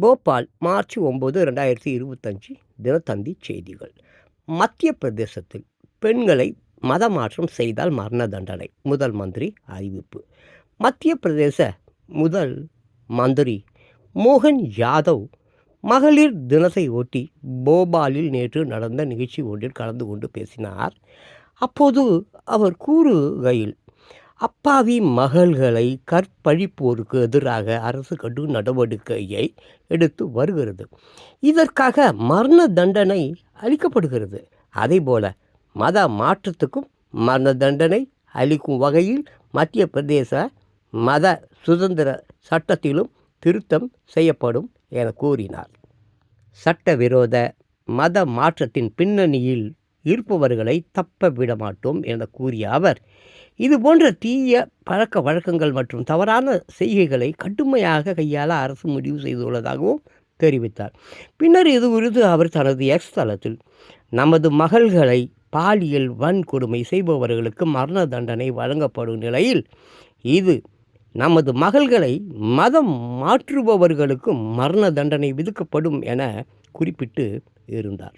Bhopal March ஒம்பது ரெண்டாயிரத்தி இருபத்தஞ்சி தினத்தந்தி செய்திகள். மத்திய பிரதேசத்தில் பெண்களை மதமாற்றம் செய்தால் மரண தண்டனை முதல் மந்திரி அறிவிப்பு. மத்திய பிரதேச முதல் மந்திரி மோகன் யாதவ் மகளிர் தினத்தை ஒட்டி போபாலில் நேற்று நடந்த நிகழ்ச்சி ஒன்றில் கலந்து கொண்டு பேசினார். அப்போது அவர் கூறுகையில் அப்பாவி மகள்களை கற்பழிப்போருக்கு எதிராக அரசு கடும் நடவடிக்கையை எடுத்து வருகிறது. இதற்காக மரண தண்டனை அளிக்கப்படுகிறது. அதேபோல மத மாற்றத்துக்கும் மரண தண்டனை அளிக்கும் வகையில் மத்திய பிரதேச மத சுதந்திர சட்டத்திலும் திருத்தம் செய்யப்படும் என கூறினார். சட்டவிரோத மத மாற்றத்தின் பின்னணியில் இருப்பவர்களை தப்ப விட மாட்டோம் என கூறிய அவர் இதுபோன்ற தீய பழக்க வழக்கங்கள் மற்றும் தவறான செய்கைகளை கடுமையாக கையாள அரசு முடிவு செய்துள்ளதாகவும் தெரிவித்தார். பின்னர் இது குறித்து அவர் தனது எக்ஸ் தளத்தில் நமது மகள்களை பாலியல் வன்கொடுமை செய்பவர்களுக்கு மரண தண்டனை வழங்கப்படும் நிலையில் இது நமது மகள்களை மதம் மாற்றுபவர்களுக்கும் மரண தண்டனை விதிக்கப்படும் என குறிப்பிட்டு இருந்தார்.